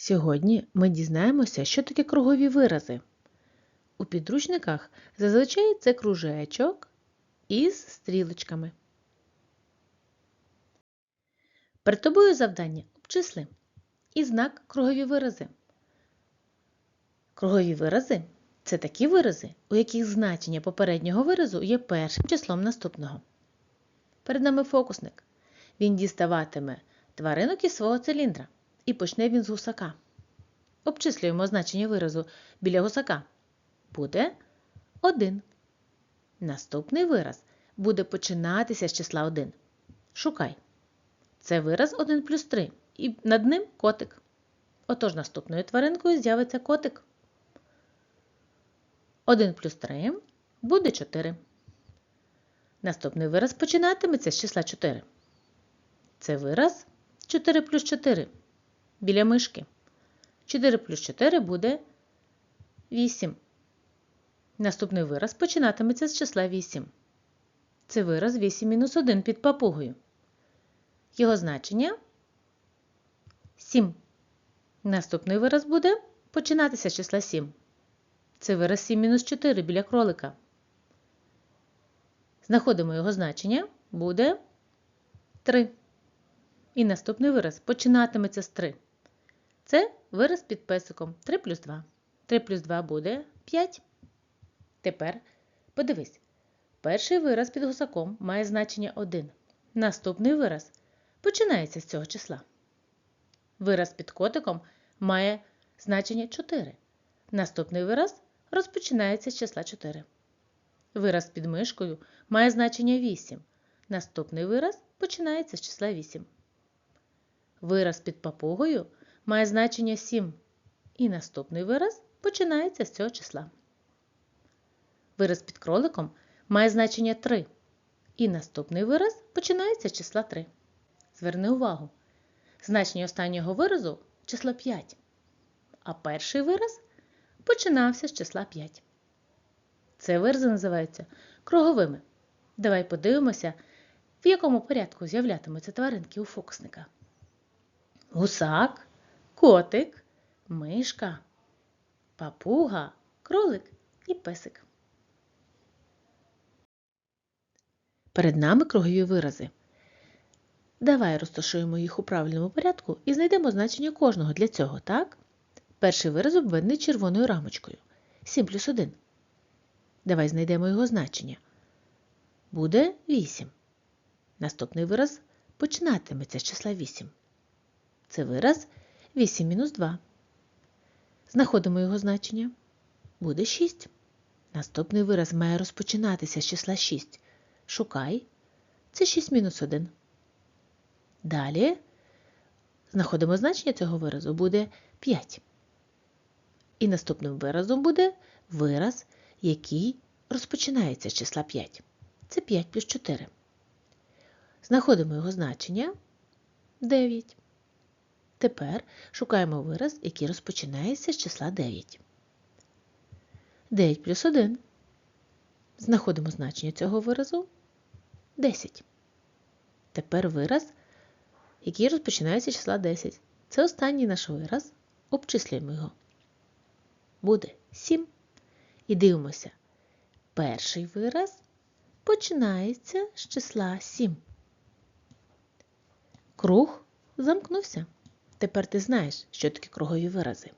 Сьогодні ми дізнаємося, що таке кругові вирази. У підручниках зазвичай це кружечок із стрілочками. Перед тобою завдання обчисли і знак кругові вирази. Кругові вирази це такі вирази, у яких значення попереднього виразу є першим числом наступного. Перед нами фокусник. Він діставатиме тваринок із свого циліндра. І почне він з гусака. Обчислюємо значення виразу біля гусака. Буде 1. Наступний вираз буде починатися з числа 1. Шукай. Це вираз 1 плюс 3. І над ним котик. Отож наступною тваринкою з'явиться котик. 1 плюс 3 буде 4. Наступний вираз починатиметься з числа 4. Це вираз 4 плюс 4 біля мишки. 4 плюс 4 буде 8. Наступний вираз починатиметься з числа 8. Це вираз 8 мінус 1 під папугою. Його значення 7. Наступний вираз буде починатися з числа 7. Це вираз 7 мінус 4 біля кролика. Знаходимо його значення буде 3. І наступний вираз починатиметься з 3. Це вираз під песиком 3 плюс 2. 3 плюс 2 буде 5. Тепер подивись. Перший вираз під гусаком має значення 1. Наступний вираз починається з цього числа. Вираз під котиком має значення 4. Наступний вираз розпочинається з числа 4. Вираз під мишкою має значення 8. Наступний вираз починається з числа 8. Вираз під папугою має значення 7. І наступний вираз починається з цього числа. Вираз під кроликом має значення 3. І наступний вираз починається з числа 3. Зверни увагу. Значення останнього виразу число 5. А перший вираз починався з числа 5. Це вирази називаються круговими. Давай подивимося, в якому порядку з'являтимуться тваринки у фокусника. Гусак, котик, мишка, папуга, кролик і песик. Перед нами кругові вирази. Давай розташуємо їх у правильному порядку і знайдемо значення кожного для цього, так? Перший вираз обведений червоною рамочкою. 7 плюс 1. Давай знайдемо його значення. Буде 8. Наступний вираз починатиметься з числа 8. Це вираз 8 мінус 2. Знаходимо його значення. Буде 6. Наступний вираз має розпочинатися з числа 6. Шукай. Це 6 мінус 1. Далі знаходимо значення цього виразу буде 5. І наступним виразом буде вираз, який розпочинається з числа 5. Це 5 плюс 4. Знаходимо його значення 9. Тепер шукаємо вираз, який розпочинається з числа 9. 9 плюс 1. Знаходимо значення цього виразу 10. Тепер вираз, який розпочинається з числа 10. Це останній наш вираз. Обчислюємо його. Буде 7. І дивимося. Перший вираз починається з числа 7. Круг замкнувся. Тепер ти знаєш, що таке кругові вирази.